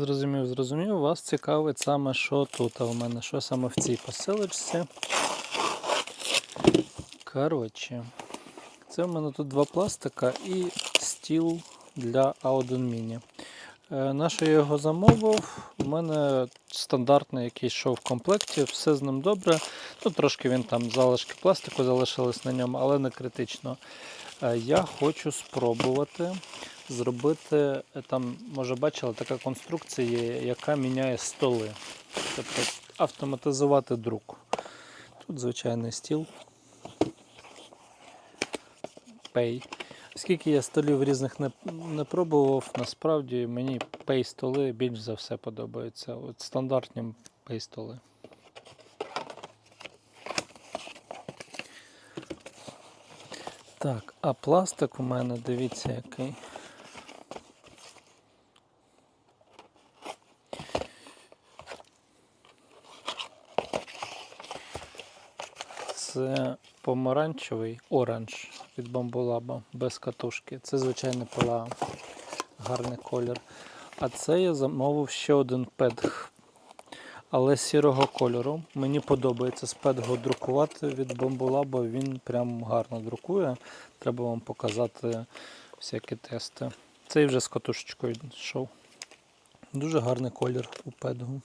Зрозумів, зрозумів. Вас цікавить саме, що тут у мене, що саме в цій посилочці. Коротше, це в мене тут два пластика і стіл для A1 Mini. Е, На що я його замовив? У мене стандартний, який йшов в комплекті, все з ним добре. Ну, трошки він там залишки пластику залишились на ньому, але не критично. Е, Я хочу спробувати зробити, е, там, може бачили, така конструкція, яка міняє столи. Тобто автоматизувати друк. Тут звичайний стіл. Пей. Скільки я столів різних не, не пробував, насправді мені пей столи більш за все подобаються. От стандартні пей столи. Так, а пластик у мене, дивіться який. Це помаранчевий оранж від бамбулаба без катушки. Це звичайно пила гарний колір. А це я замовив ще один педг, але сірого кольору. Мені подобається з педго друкувати від бамбулаба. Він прям гарно друкує. Треба вам показати всякі тести. Цей вже з катушечкою йшов. Дуже гарний колір у педгу.